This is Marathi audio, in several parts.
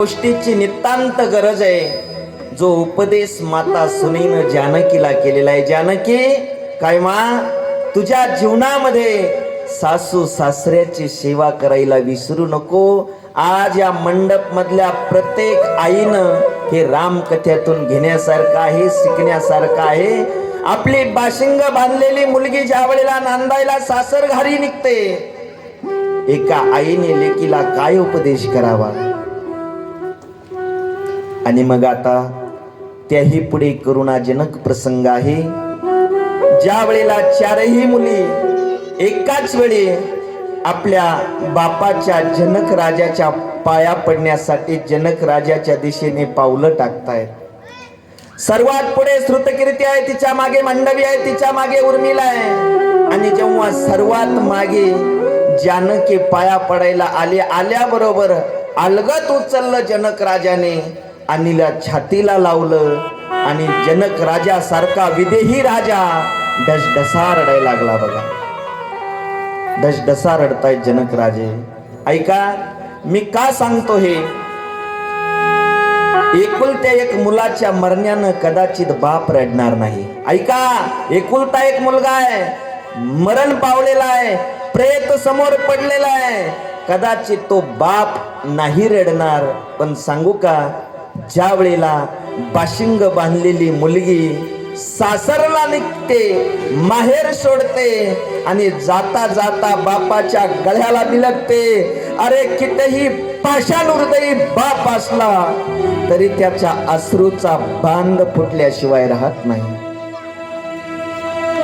गोष्टीची नितांत गरज आहे. जो उपदेश माता सुनीनं जानकीला केलेला आहे. जानकी काय मा? तुझ्या जीवनामध्ये सासू सासऱ्याची सेवा करायला विसरू नको. आज या मंडप मधल्या प्रत्येक आईनं हे रामकथेतून घेण्यासारखं आहे शिकण्यासारखं आहे. आपली बाशिंग बांधलेली मुलगी ज्या वेळेला नांदायला सासर घरी निघते एका आईने लेकीला काय उपदेश करावा? आणि मग आता त्याही पुढे करुणाजनक प्रसंग आहे. ज्या वेळेला चारही मुली एकाच वेळी आपल्या बापाच्या जनक राजाच्या पाया पडण्यासाठी जनक राजाच्या दिशेने पावलं टाकतायत. सर्वात पुढे श्रुतकीर्ती आहे तिच्यामागे मंडवी आहे तिच्यामागे उर्मिला आहे. आणि जेव्हा सर्वात मागे जानकी पाया पडायला आले आल्याबरोबर अलगत उचललं जनक राजाने अनिला छातीला लावलं आणि जनक राजा सारखा विदेही राजा डसडसा रडायला लागला बघा. डसडसा रडतायत जनक राजे. ऐका मी का सांगतो हे? एकुलत्या एक मुलाच्या मरण्यानं कदाचित बाप रडणार नाही. ऐका एकुलता एक मुलगा आहे. मरण पावलेला आहे. प्रेत समोर पडलेला आहे. कदाचित तो बाप नाही रडणार. पण सांगू का? ज्या वेळेला बाशिंग बांधलेली मुलगी सासरला निघते माहेर सोडते आणि जाता जाता बापाच्या गळ्याला बिलगते. अरे कितीही पाषाण हृदयी बाप असला तरी त्याच्या अश्रूचा बांध फुटल्याशिवाय राहत नाही.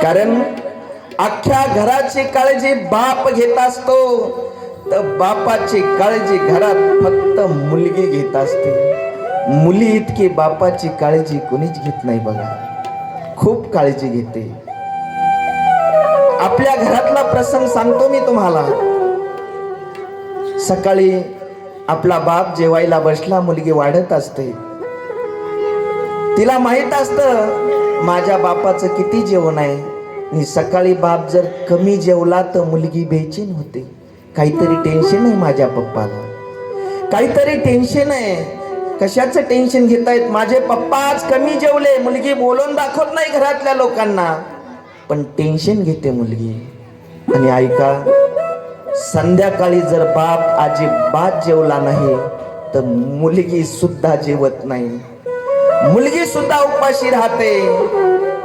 कारण अख्ख्या घराची काळजी बाप घेत असतो तर बापाची काळजी घरात फक्त मुलगी घेत असते. मुली इतकी बापाची काळजी कोणीच घेत नाही बघा. खूप काळजी घेते. आपल्या घरातला प्रसंग सांगतो मी तुम्हाला. सकाळी आपला बाप जेवायला बसला मुलगी वाढत असते. तिला माहीत असत माझ्या बापाचं किती जेवण आहे. आणि सकाळी बाप जर कमी जेवला तर मुलगी बेचैन होते. काहीतरी टेन्शन आहे माझ्या पप्पाला. काहीतरी टेन्शन आहे. कशाचं टेन्शन घेतायत? माझे पप्पा आज कमी जेवले. मुलगी बोलून दाखवत नाही घरातल्या लोकांना. पण टेन्शन घेते मुलगी. आणि ऐका संध्याकाळी जर बाप अजिबात जेवला नाही तर मुलगी सुद्धा जेवत नाही. मुलगी सुद्धा उपाशी राहते.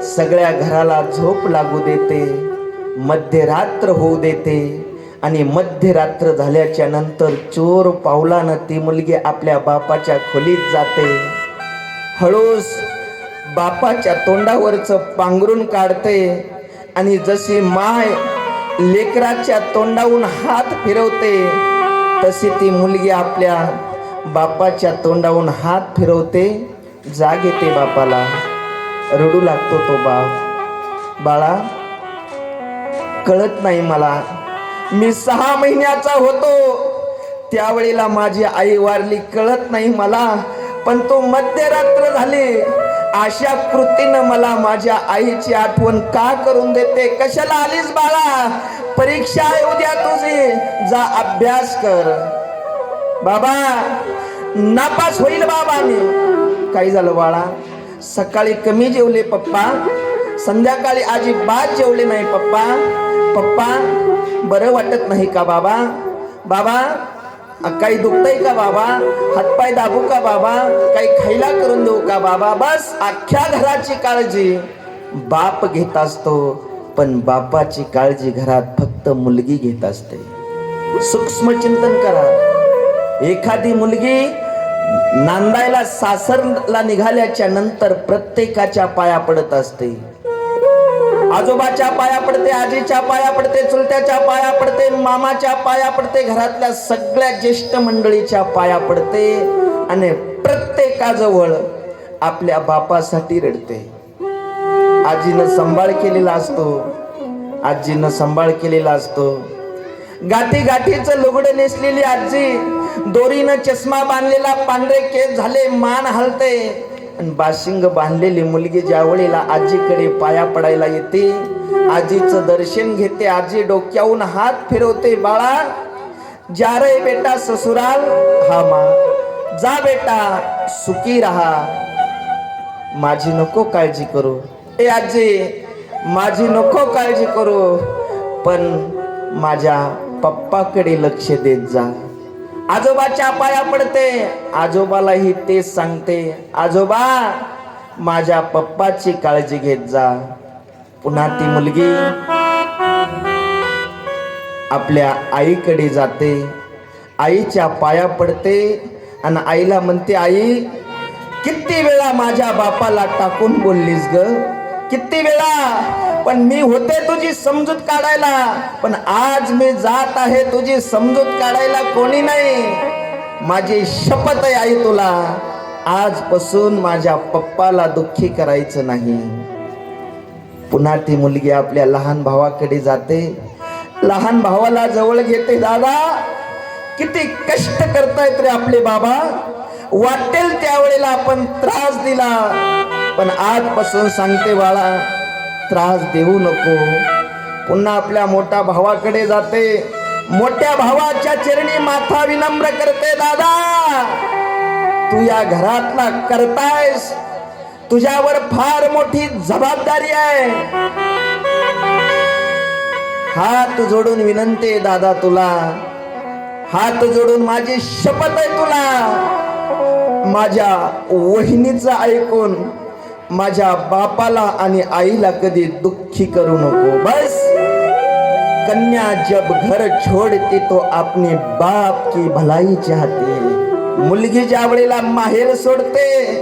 सगळ्या घराला झोप लागू देते. मध्यरात्र होऊ देते. आणि मध्यरात्र झाल्याच्यानंतर चोर पावलानं ती मुलगी आपल्या बापाच्या खोलीत जाते. हळूस बापाच्या तोंडावरचं पांघरून काढते आणि जशी माय लेकराच्या तोंडावून हात फिरवते तशी ती मुलगी आपल्या बापाच्या तोंडाहून हात फिरवते जाग येते बापाला. रडू लागतो तो बाप. बाळा कळत नाही मला मी सहा महिन्याचा होतो. त्यावेळेला माझी आई वारली कळत नाही मला पण तो मध्यरात्र झाली. अशा कृतीनं मला माझ्या आईची आठवण का करून देते? कशाला आलीस बाळा? परीक्षा आहे उद्या तुझी. जा अभ्यास कर. बाबा नापास होईल बाबा मी. काही झालं बाळा? सकाळी कमी जेवले पप्पा. संध्याकाळी अजिबात जेवले नाही पप्पा. पप्पा बरं वाटत नाही का बाबा? बाबा काही दुखतंय का बाबा? हातपाय दाबू का बाबा? काही खायला करून देऊ का बाबा? बस अख्ख्या घराची काळजी. बाप घेत असतो पण बापाची काळजी घरात फक्त मुलगी घेत असते. सूक्ष्म चिंतन करा. एखादी मुलगी नांदायला सासरला निघाल्याच्या नंतर प्रत्येकाच्या पाया पडत असते. आजोबाच्या पाया पडते आजीच्या पाया पडते चुलत्याच्या पाया पडते मामाच्या पाया पडते घरातल्या सगळ्या ज्येष्ठ मंडळीच्या पाया पडते आणि प्रत्येकाजवळ आपल्या बापासाठी रडते. आजीनं सांभाळ केलेला असतो आजीनं सांभाळ केलेला असतो. गाठी गाठीचं लुगडं नेसलेली आजी दोरीनं चष्मा बांधलेला पांढरे केस झाले मान हलते. आणि बाशिंग बांधलेली मुलगी ज्या वेळेला आजीकडे पाया पडायला येते आजीचं दर्शन घेते आजी डोक्याहून हात फिरवते बाळा जा रे बेटा ससुराल. हा मा जा बेटा सुखी राहा. माझी नको काळजी करू. ए आजी माझी नको काळजी करू पण माझ्या पप्पाकडे लक्ष देत जा. आजोबाच्या पाया पडते. आजोबालाही तेच सांगते आजोबा माझ्या पप्पाची काळजी घेत जा. पुन्हा ती मुलगी आपल्या आईकडे जाते. आईच्या पाया पडते आणि आईला म्हणते आई किती वेळा माझ्या बापाला टाकून बोललीस ग? किती वेळा? पण मी होते तुझी समजूत काढायला. पण आज मी जात आहे तुझी समजूत काढायला कोणी नाही. माझी शपथ आहे आई तुला. आजपासून माझ्या पप्पाला दुःखी करायचं नाही. पुन्हा ती मुलगी आपल्या लहान भावाकडे जाते. लहान भावाला जवळ घेते दादा किती कष्ट करतायत रे आपले बाबा. वाटेल त्यावेळेला आपण त्रास दिला. पण आजपासून सांगते बाळा त्रास देऊ नको. पुन्हा आपल्या मोठ्या भावाकडे जाते. मोठ्या भावाच्या चरणी माथा विनम्र करते दादा तू या घरातला करतायस. तुझ्यावर फार मोठी जबाबदारी आहे. हात जोडून विनंती आहे दादा तुला. हात जोडून माझी शपथ आहे तुला. माझ्या वहिनीचं ऐकून माझ्या बापाला आणि आईला कधी दुःखी करू नको. बस. कन्या जब घर छोडते तो आपने बाप की भलाई चाहते. मुलगी ज्या वेळेला माहेर सोडते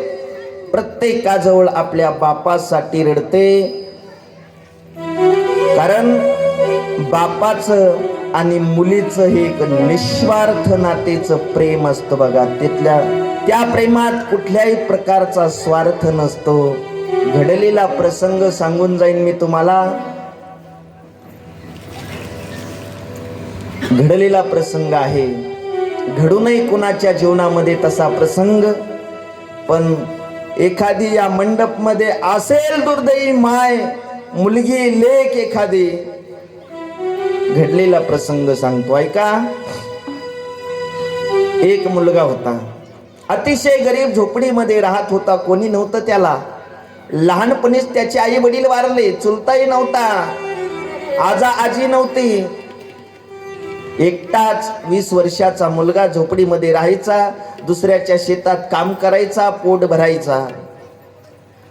प्रत्येकाजवळ आपल्या बापासाठी रडते. कारण बापाचं आणि मुलीचं हे एक निस्वार्थ नातेचं प्रेम असतं बघा. तिथल्या त्या प्रेमात कुठल्याही प्रकारचा स्वार्थ नसतो. घडलेला प्रसंग सांगून जाईन मी तुम्हाला. घडलेला प्रसंग आहे. घडूनही कुणाच्या जीवनामध्ये तसा प्रसंग? पण एखादी या मंडपमध्ये असेल दुर्दैवी माय मुलगी लेख एखादी. घडलेला प्रसंग सांगतो ऐका एक मुलगा होता. अतिशय गरीब झोपडीमध्ये राहत होता कोणी नव्हतं त्याला. लहानपणीच त्याचे आई वडील वारले चुलताही नव्हता आजा आजी नव्हती. एकटाच वीस वर्षाचा मुलगा झोपडीमध्ये राहायचा दुसऱ्याच्या शेतात काम करायचा पोट भरायचा.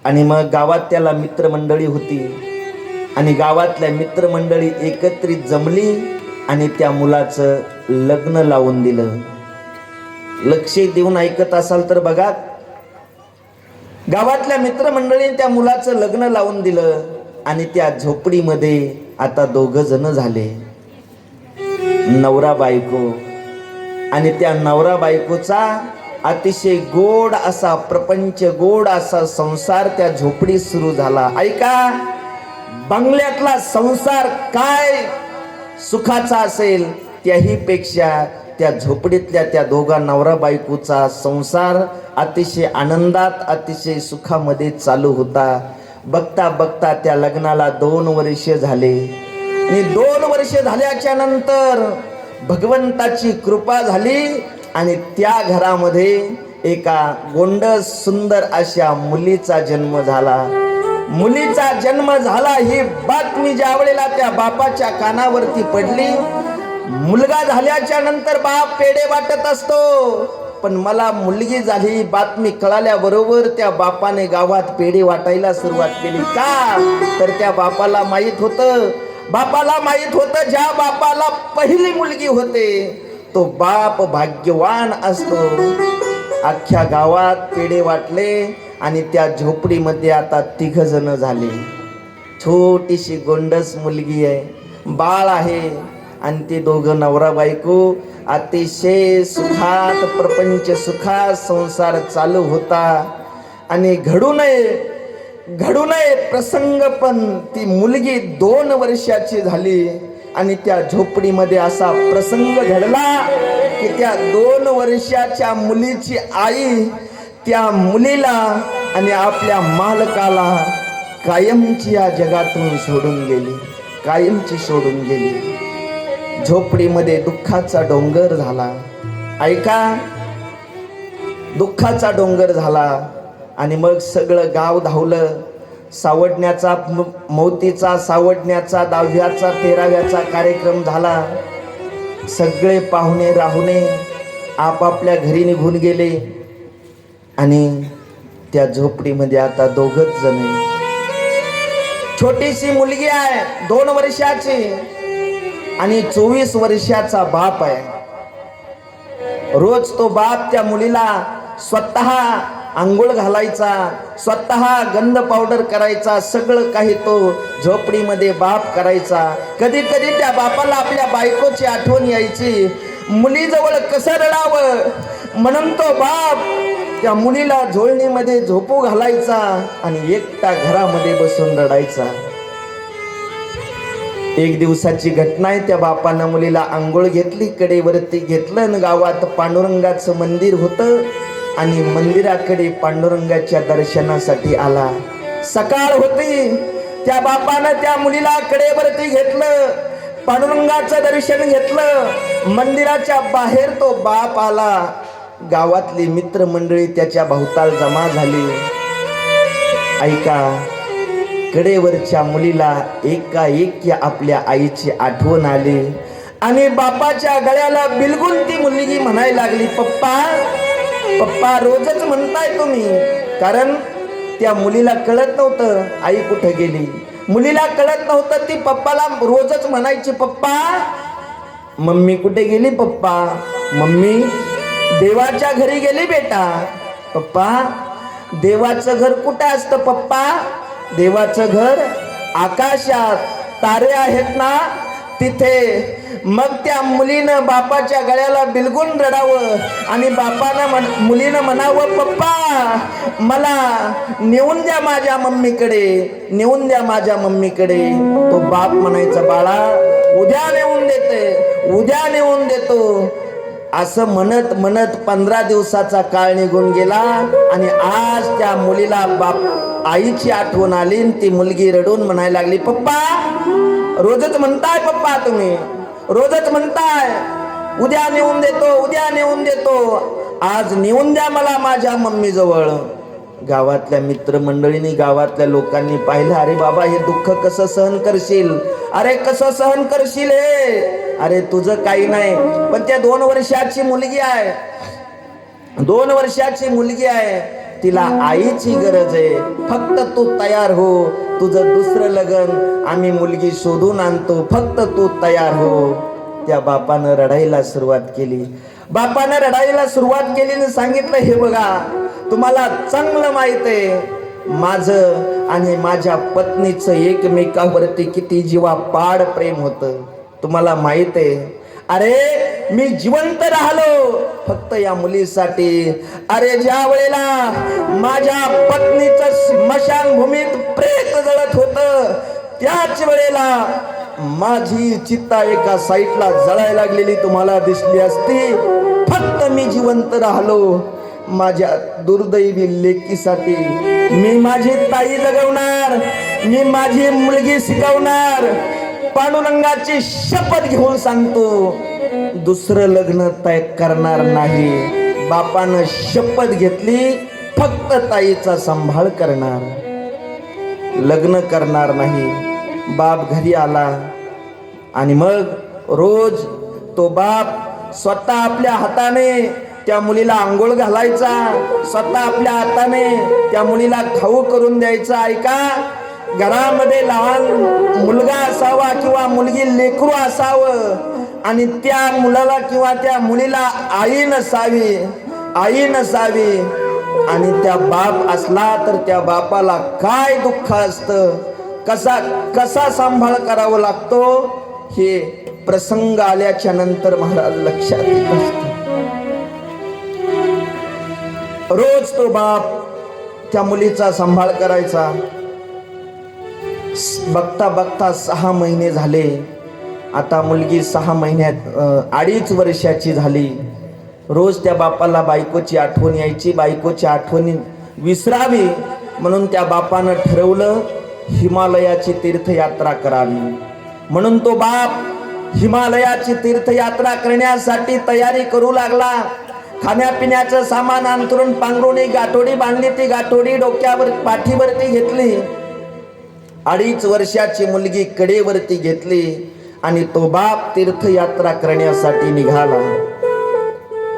आणि मग गावात त्याला मित्रमंडळी होती. आणि गावातल्या मित्रमंडळी एकत्रित जमली आणि त्या मुलाचं लग्न लावून दिलं. लक्ष देऊन ऐकत असाल तर बघा. गावातल्या मित्रमंडळीने त्या मुलाचं लग्न लावून दिलं आणि त्या झोपडीमध्ये आता दोघ जण झाले. नवरा बायको आणि त्या नवरा बायकोचा अतिशय गोड असा प्रपंच गोड असा संसार त्या झोपडीत सुरू झाला. ऐका बंगल्यातला संसार काय सुखाचा असेल त्याही पेक्षा त्या झोपडीतल्या त्या दोघा नवरा बायकोचा संसार अतिशय आनंदात अतिशय सुखामध्ये चालू होता. बघता बघता त्या लग्नाला दोन वर्षे झाले. आणि दोन वर्ष झाल्याच्यानंतर भगवंताची कृपा झाली आणि त्या घरामध्ये एका गोंडस सुंदर अशा मुलीचा जन्म झाला. मुलीचा जन्म झाला ही बातमी ज्या वेळेला त्या बापाच्या कानावरती पडली मुलगा झाल्याच्यानंतर बाप पेढे वाटत असतो. पण मला मुलगी झाली बातमी कळाल्याबरोबर त्या बापाने गावात पेढे वाटायला सुरुवात केली. का? तर त्या बापाला माहीत होतं. बापाला माहीत होतं ज्या बापाला पहिली मुलगी होते तो बाप भाग्यवान असतो. अख्ख्या गावात पेढे वाटले आणि त्या झोपडीमध्ये आता तिघ जण झाले. छोटीशी गोंडस मुलगी आहे. बाळ आहे. आणि ते दोघं नवरा बायको अतिशय सुखात प्रपंच सुखात संसार चालू होता. आणि घडू नये घडू नये प्रसंग पण ती मुलगी दोन वर्षाची झाली आणि त्या झोपडीमध्ये असा प्रसंग घडला की त्या दोन वर्षाच्या मुलीची आई त्या मुलीला आणि आपल्या मालकाला कायमची या जगातून सोडून गेली कायमची सोडून गेली. झोपडीमध्ये दुःखाचा डोंगर झाला. ऐका. दुःखाचा डोंगर झाला आणि मग सगळं गाव धावलं. सावडण्याचा मोतीचा मौतीचा सावडण्याचा दहाव्याचा तेराव्याचा कार्यक्रम झाला. सगळे पाहुणे राहुणे आपापल्या घरी निघून गेले आणि त्या झोपडीमध्ये आता दोघच जण छोटीशी मुलगी आहे दोन वर्षाची. आणि चोवीस वर्षाचा बाप आहे. रोज तो बाप त्या मुलीला स्वतः आंघोळ घालायचा स्वतः गंध पावडर करायचा सगळं काही तो झोपडीमध्ये बाप करायचा. कधी कधी त्या बापाला आपल्या बायकोची आठवण यायची मुलीजवळ कसं रडावं? म्हणून तो बाप त्या मुलीला झोळणीमध्ये झोपू घालायचा आणि एकटा घरामध्ये बसून रडायचा. एक दिवसाची घटना आहे. त्या बापानं मुलीला आंघोळ घेतली कडेवरती घेतलं आणि गावात पांडुरंगाचं मंदिर होतं आणि मंदिराकडे पांडुरंगाच्या दर्शनासाठी आला. सकाळ होती. त्या बापानं त्या मुलीला कडेवरती घेतलं पांडुरंगाचं दर्शन घेतलं. मंदिराच्या बाहेर तो बाप आला. गावातली मित्रमंडळी त्याच्या भोवताल जमा झाली. ऐका कडेवरच्या मुलीला एकाएक आपल्या आईची आठवण आली. आणि बापाच्या गळ्याला बिलगून ती मुलगी म्हणायला लागली पप्पा पप्पा रोजच म्हणताय तुम्ही. कारण त्या मुलीला कळत नव्हतं आई कुठं गेली. मुलीला कळत नव्हतं ती पप्पाला रोजच म्हणायची पप्पा मम्मी कुठे गेली पप्पा? मम्मी देवाच्या घरी गेली बेटा. पप्पा देवाचं घर कुठं असतं पप्पा? देवाचं घर आकाशात तारे आहेत ना तिथे. मग त्या मुलीनं बापाच्या गळ्याला बिलगून रडावं आणि बापानं म्हण मुलीनं म्हणावं पप्पा मला नेऊन द्या माझ्या मम्मीकडे नेऊन द्या माझ्या मम्मीकडे. तो बाप म्हणायचा बाळा उद्या नेऊन देते उद्या नेऊन देतो. असं म्हणत म्हणत पंधरा दिवसाचा काळ निघून गेला आणि आज त्या मुलीला बाप आईची आठवण आली आणि ती मुलगी रडून म्हणायला लागली पप्पा रोजच म्हणताय पप्पा तुम्ही रोजच म्हणताय. उद्या नेऊन देतो उद्या नेऊन देतो. आज नेऊन द्या मला माझ्या मम्मी जवळ गावातल्या मित्रमंडळींनी गावातल्या लोकांनी पाहिलं अरे बाबा हे दुःख कसं सहन करशील? अरे कसं सहन करशील हे? अरे तुझं काही नाही पण त्या दोन वर्षाची मुलगी आहे. दोन वर्षाची मुलगी आहे. तिला आईची गरज आहे. फक्त तू तयार हो. तुझं दुसरं लग्न आम्ही मुलगी शोधून आणतो. फक्त तू तयार हो. त्या बापानं रडायला सुरुवात केली. बापानं रडायला सुरुवात केली आणि सांगितलं हे बघा तुम्हाला चांगलं माहीत आहे. माझं आणि माझ्या पत्नीचं एकमेकावरती किती जीवा पाड प्रेम होतं. तुम्हाला माहीत आहे? अरे मी जिवंत राहिलो फक्त या मुलीसाठी. अरे ज्या वेळेला माझ्या पत्नीचं स्मशानभूमीत प्रेत जळत होत त्याच वेळेला माझी चित्ता एका साईटला जळायला लागलेली तुम्हाला दिसली असती. फक्त मी जिवंत राहिलो. माझ्या दुर्दैवी लेकीसाठी मी माझी ताई जगवणार. मी माझी मुलगी शिकवणार. पांडुरंगाची शपथ घेऊन सांगतो दुसरं लग्न तय करणार नाही. बापानं शपथ घेतली फक्त ताईचा सांभाळ करणार. लग्न करणार नाही. बाप घरी आला. आणि मग रोज तो बाप स्वतः आपल्या हाताने त्या मुलीला आंघोळ घालायचा स्वतः आपल्या हाताने त्या मुलीला खाऊ करून द्यायचा. ऐका घरामध्ये लहान मुलगा असावा किंवा मुलगी लेकरू असावं आणि त्या मुलाला किंवा त्या मुलीला आई नसावी आई नसावी आणि त्या बाप असला तर त्या बापाला काय दुःख असतं? कसा कसा सांभाळ करावा लागतो? हे प्रसंग आल्याच्यानंतर महाराज लक्षात येत असतं. रोज तो बाप त्या मुलीचा सांभाळ करायचा. बघता बघता सहा महिने झाले. आता मुलगी सहा महिन्यात अडीच वर्षाची झाली. रोज त्या बापाला बायकोची आठवण यायची. बायकोची आठवणी विसरावी म्हणून त्या बापानं ठरवलं हिमालयाची तीर्थयात्रा करावी. म्हणून तो बाप हिमालयाची तीर्थयात्रा करण्यासाठी तयारी करू लागला. खाण्यापिण्याचं सामान अंतरून पांघरुणी गाठोडी बांधली ती गाठोडी डोक्यावर पाठीवरती घेतली. अडीच वर्षाची मुलगी कडेवरती घेतली आणि तो बाप तीर्थयात्रा करण्यासाठी निघाला.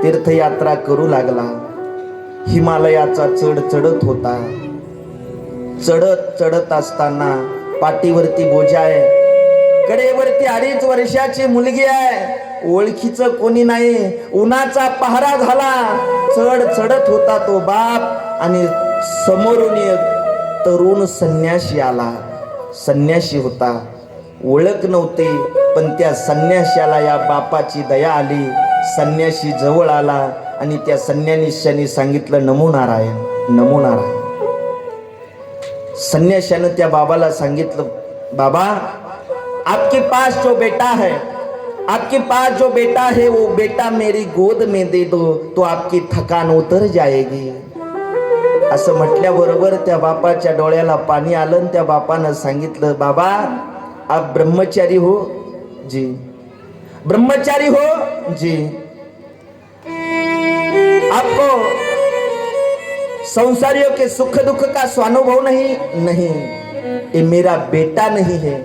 तीर्थयात्रा करू लागला. हिमालयाचा चढ चढत होता. चढत चढत असताना पाठीवरती बोजा आहे. कडेवरती अडीच वर्षाची मुलगी आहे. ओळखीचं कोणी नाही. उन्हाचा पहारा झाला. चढ चढत होता तो बाप आणि समोरून एक तरुण संन्याशी आला. संन्याशी होता. ओळख नव्हते पण त्या संन्याशाला या बापाची दया आली. संन्याशी जवळ आला आणि त्या संन्याशाने सांगितलं नमो नारायण नमो नारायण. संन्याशानं त्या बाबाला सांगितलं बाबा आपके पास जो बेटा है आपके पास जो बेटा है वो बेटा मेरी गोद में दे दो तो आपकी थकान उतर जाएगी. असं म्हटल्याबरोबर त्या बापाच्या डोळ्याला पाणी आलं आणि त्या बापानं सांगितलं बाबा आप ब्रह्मचारी हो. जी. ब्रह्मचारी हो? जी. आपको संसारियों के सुख दुख का स्वानुभव नहीं नहीं। ये मेरा बेटा नहीं है।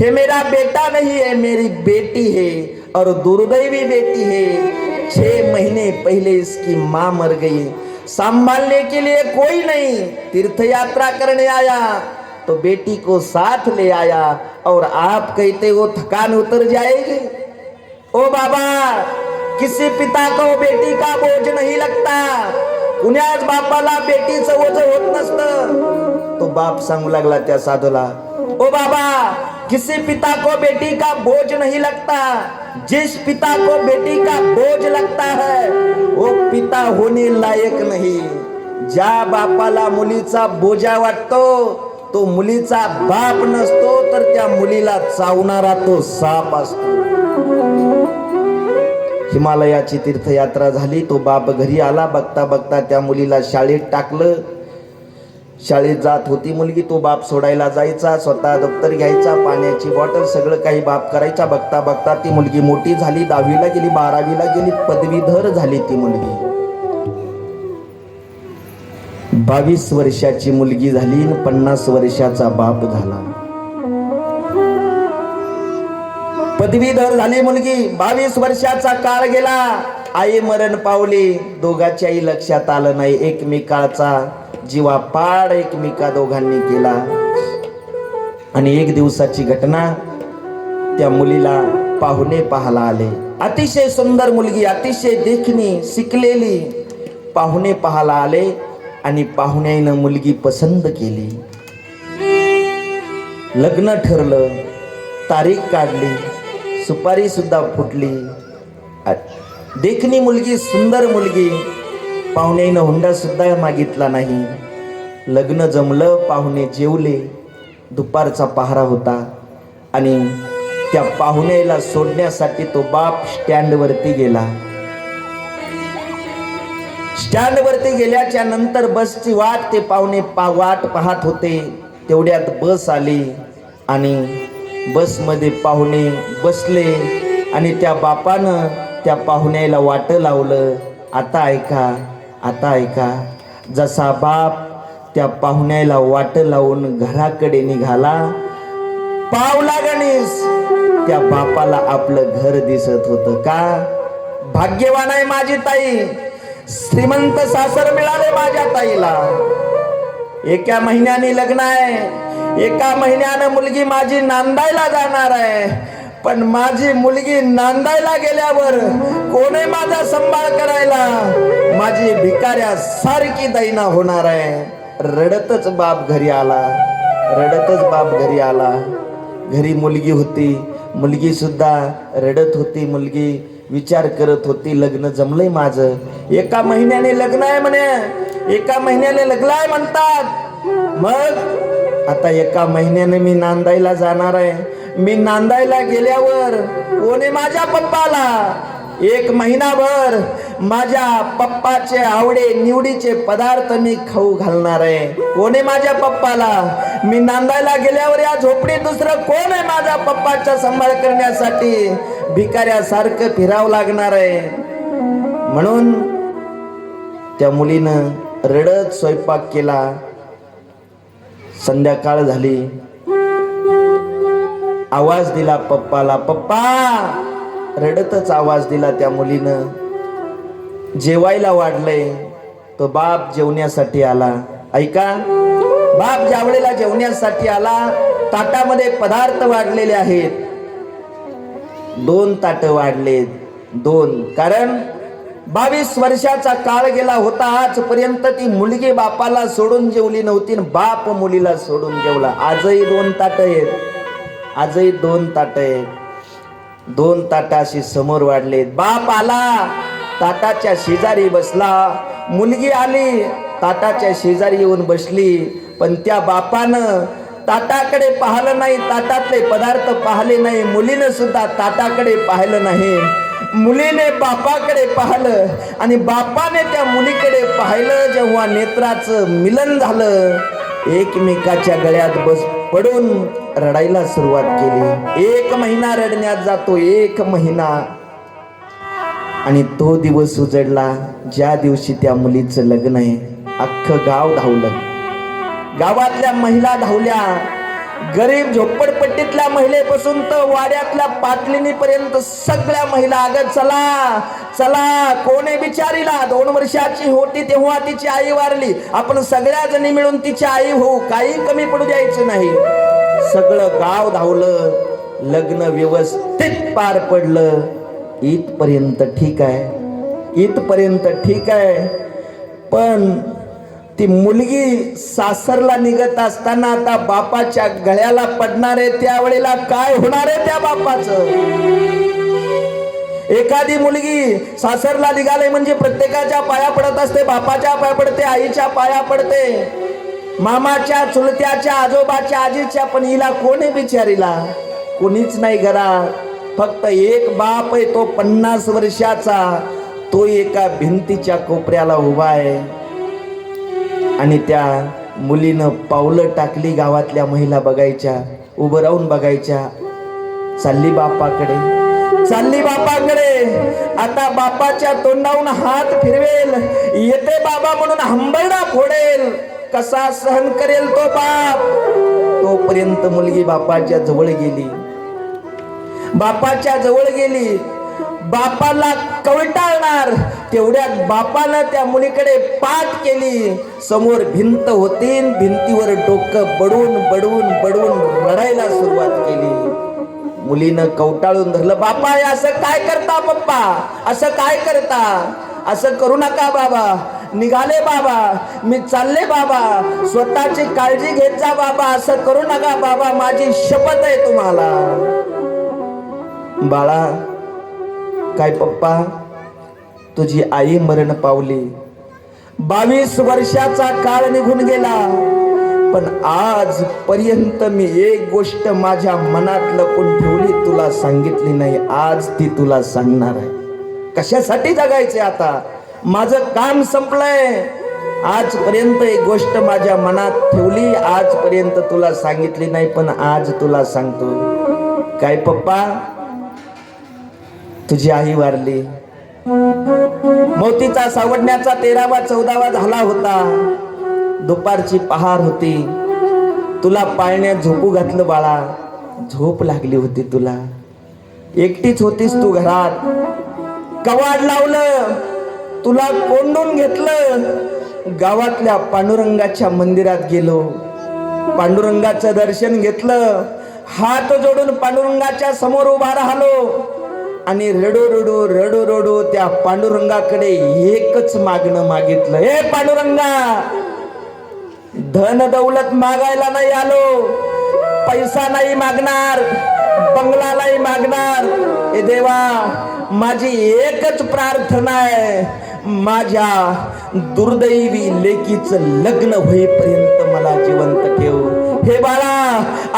ये मेरा बेटा नहीं है, मेरी बेटी है और दुर्दैवी बेटी है। छह महीने पहले इसकी माँ मर गई। संभालने के लिए कोई नहीं। तीर्थ यात्रा करने आया तो बेटी को साथ ले आया और आप कहते हो थकान उतर जाएगी। ओ बाबा, किसी पिता को बेटी का बोझ नहीं लगता। कुण्याच बापाला बेटीचं ओझ होत नसतं. तो बाप सांगू लागला त्या साधूला ओ बाबा किसी पिता को बेटी का बोझ नहीं लगता? जिस पिता को बेटी का बोझ लगता है वो पिता होने लायक नाही। ज्या बापाला मुलीचा बोजा वाटतो तो मुलीचा बाप नसतो तर त्या मुलीला चावणारा तो साप असतो. हिमालयाची तीर्थयात्रा झाली. तो बाप घरी आला. बघता बघता त्या मुलीला शाळेत टाकलं. शाळेत जात होती मुलगी. तो बाप सोडायला जायचा. स्वतः दप्तर घ्यायचा. पाण्याची बॉटल सगळं काही बाप करायचा. बघता बघता ती मुलगी मोठी झाली. दहावीला गेली. बारावीला गेली. पदवीधर झाली ती मुलगी. बावीस वर्षाची मुलगी झाली. आणि पन्नास वर्षाचा बाप झाला. पदवीधर झाली मुलगी. बावीस वर्षाचा काळ गेला. आई मरण पावली. दोघाच्याही लक्षात आलं नाही एकमेकाचा. जीवा पाड एकमेका दोघांनी केला. आणि एक दिवसाची घटना त्या मुलीला पाहुणे पाहायला आले. अतिशय सुंदर मुलगी अतिशय देखणी शिकलेली. पाहुणे पाहायला आले आणि पाहुण्यानं मुलगी पसंत केली. लग्न ठरलं. तारीख काढली. सुपारी सुद्धा फुटली. देखणी मुलगी सुंदर मुलगी. पाहुण्यानं हुंडा सुद्धा मागितला नाही. लग्न जमलं पाहुणे जेवले. दुपारचा पहारा होता आणि त्या पाहुण्याला सोडण्यासाठी तो बाप स्टँडवरती गेला. स्टँडवरती गेल्याच्यानंतर बसची वाट ते पाहुणे पा वाट पाहत होते. तेवढ्यात बस आली आणि बसमध्ये पाहुणे बसले आणि त्या बापानं त्या पाहुण्याला वाटं लावलं. आता ऐका आता ऐका. जसा बाप त्या पाहुण्याला वाट लावून घराकडे निघाला पावला गणेश. त्या बापाला आपलं घर दिसत होतं का? भाग्यवान आहे माझी ताई. श्रीमंत सासर मिळाले माझ्या ताईला. एका महिन्याने लग्न आहे. एका महिन्यानं मुलगी माझी नांदायला जाणार आहे. पण माझी मुलगी नांदायला गेल्यावर कोणी माझा सांभाळ करायला? माझी भिकाऱ्या सारखी दैना होणार आहे. रडतच बाप घरी आला. रडतच बाप घरी आला. घरी मुलगी होती. मुलगी सुद्धा रडत होती मुलगी. विचार करत होती लग्न जमलंय माझं. एका महिन्याने लग्न आहे म्हणे. एका महिन्याने लग्न आहे म्हणतात. मग आता एका महिन्याने मी नांदायला जाणार आहे. मी नांदायला गेल्यावर कोणी माझ्या पप्पाला? एक महिनाभर माझ्या पप्पाचे आवडे निवडीचे पदार्थ मी खाऊ घालणार आहे. कोणी माझ्या पप्पाला? मी नांदायला गेल्यावर या झोपडीत दुसरं कोण आहे माझ्या पप्पाचा सांभाळ करण्यासाठी? भिकाऱ्यासारखं फिरावं लागणार आहे. म्हणून त्या मुलीनं रडत स्वयंपाक केला. संध्याकाळ झाली. आवाज दिला पप्पाला पप्पा! रडतच आवाज दिला त्या मुलीनं. जेवायला वाढलंय तो बाप जेवण्यासाठी आला. ऐका बाप ज्यावेळेला जेवण्यासाठी आला ताटामध्ये पदार्थ वाढलेले आहेत. दोन ताट वाढलेत दोन. कारण बावीस वर्षाचा काळ गेला होता आजपर्यंत ती मुलगी बापाला सोडून जेवली नव्हती आणि बाप मुलीला सोडून जेवला. आजही दोन ताट आहेत. आजही दोन ताट आहेत. दोन ताटाशी समोर वाढलेत. बाप आला ताटाच्या शेजारी बसला. मुलगी आली ताटाच्या शेजारी येऊन बसली. पण त्या बापानं ताटाकडे पाहिलं नाही ताटातले पदार्थ पाहिले नाही. मुलीनं सुद्धा ताटाकडे पाहिलं नाही. मुलीने बापाकडे पाहिलं आणि बापाने त्या मुलीकडे पाहिलं जेव्हा नेत्राचं मिलन झालं. एकमेकाच्या गळ्यात बस पडून रडायला सुरुवात केली. एक महिना रडण्यात जातो एक महिना. आणि तो दिवस उजडला. ज्या दिवशी त्या मुलीचं लग्न आहे अख्खं गाव धावलं. गावातल्या महिला धावल्या. गरीब झोपडपट्टीतल्या महिलेपासून तर वाड्यातल्या पाटलिनीपर्यंत सगळ्या महिला अगं चला चला कोणी बिचारीला दोन वर्षाची होती तेव्हा तिची आई वारली. आपण सगळ्या जणी मिळून तिची आई होऊ काही कमी पडू द्यायचं नाही. सगळं गाव धावलं लग्न व्यवस्थित पार पडलं. इथपर्यंत ठीक आहे इथपर्यंत ठीक आहे. पण ती मुलगी सासरला निघत असताना आता बापाच्या गळ्याला पडणार आहे त्यावेळेला काय होणार आहे त्या बापाचं? एखादी मुलगी सासरला निघाले म्हणजे प्रत्येकाच्या पाया पडत असते बापाच्या पाया पडते आईच्या पाया पडते. मामाच्या चुलत्याच्या आजोबाच्या आजीच्या पण हिला कोणी बिचारीला? कोणीच नाही घरात. फक्त एक बाप आहे तो पन्नास वर्षाचा. तो एका भिंतीच्या कोपऱ्याला उभा आहे. आणि त्या मुलीनं पावलं टाकली गावातल्या महिला बघायच्या उभं राहून बघायच्या चालली बापाकडे. चालली बापाकडे. आता बापाच्या तोंडावून हात फिरवेल. येते बाबा म्हणून हंबरडा फोडेल. कसा सहन करेल तो बाप? तोपर्यंत मुलगी बापाच्या जवळ गेली. बापाच्या जवळ गेली. बापाला कवटाळणार. तेवढ्यात बापानं त्या मुलीकडे पाठ केली. समोर भिंत होती भिंतीवर डोकं बडवून बडवून बडवून रडायला सुरुवात केली. मुलीनं कवटाळून धरलं बापा हे असं काय करता पप्पा? असं काय करता? असं करू नका बाबा. निघाले बाबा. मी चालले बाबा. स्वतःची काळजी घेत जा बाबा. असं करू नका बाबा. माझी शपथ आहे तुम्हाला. बाळा काय पप्पा? तुझी आई मरण पावली. बावीस वर्षाचा काळ निघून गेला पण आज पर्यंत मी एक गोष्ट माझ्या मनात लपून ठेवली तुला सांगितली नाही आज ती तुला सांगणार आहे. कशासाठी जगायचे आता? माझं काम संपलंय. आजपर्यंत एक गोष्ट माझ्या मनात ठेवली आजपर्यंत तुला सांगितली नाही पण आज तुला सांगतो काय पप्पा? तुझी आई वारली. मोतीचा सावडण्याचा तेरावा चौदावा झाला होता. दुपारची पहार होती. तुला पाळण्यात झोपू घातलं बाळा. झोप लागली होती तुला. एकटीच होतीस तू घरात. कवाड लावलं. तुला कोंडून घेतलं. गावातल्या पांडुरंगाच्या मंदिरात गेलो. पांडुरंगाचं दर्शन घेतलं. हात जोडून पांडुरंगाच्या समोर उभा राहिलो. आणि रडो रडो रडो रडो त्या पांडुरंगाकडे एकच मागणं मागितलं. हे पांडुरंगा धन दौलत मागायला नाही आलो. पैसा नाही मागणार बंगला नाही मागणार. हे देवा माझी एकच प्रार्थना आहे माझ्या दुर्दैवी लेकीचं लग्न होईपर्यंत मला जिवंत ठेव. हे बाळा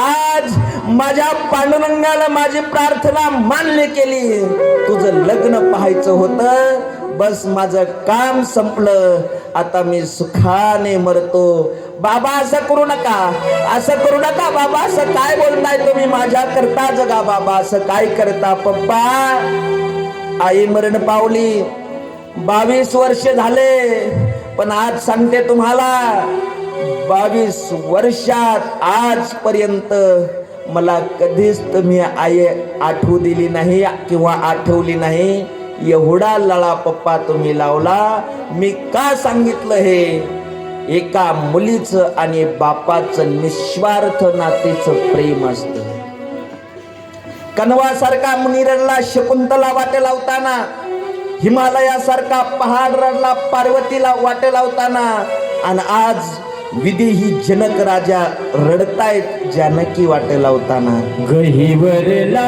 आज माझ्या पांडुरंगाला माझी प्रार्थना मान्य केली. तुझं लग्न पाहायचं होतं. बस माझं काम संपलं. आता मी सुखाने मरतो. बाबा असं करू नका. असं करू नका बाबा. असं काय बोलताय तुम्ही माझ्या करता जगा बाबा. असं काय करता पप्पा? आई मरण पावली. बावीस वर्ष झाले. पण आज सांगते तुम्हाला बावीस वर्षात आजपर्यंत मला कधीच तुम्ही आई आठवू दिली नाही किंवा आठवली नाही. एवढा लळा पप्पा तुम्ही लावला. मी का सांगितलं हे? एका मुलीचं आणि बापाचं निस्वार्थ नातेचं प्रेम असतं. कनवासारखा मुनिरडला शकुंतला वाटे लावताना. हिमालयासारखा पहाड रडला पार्वतीला वाटे लावताना. आणि आज विधी ही जनक राजा रडतायत जानकी वाटे लावताना गहिवरला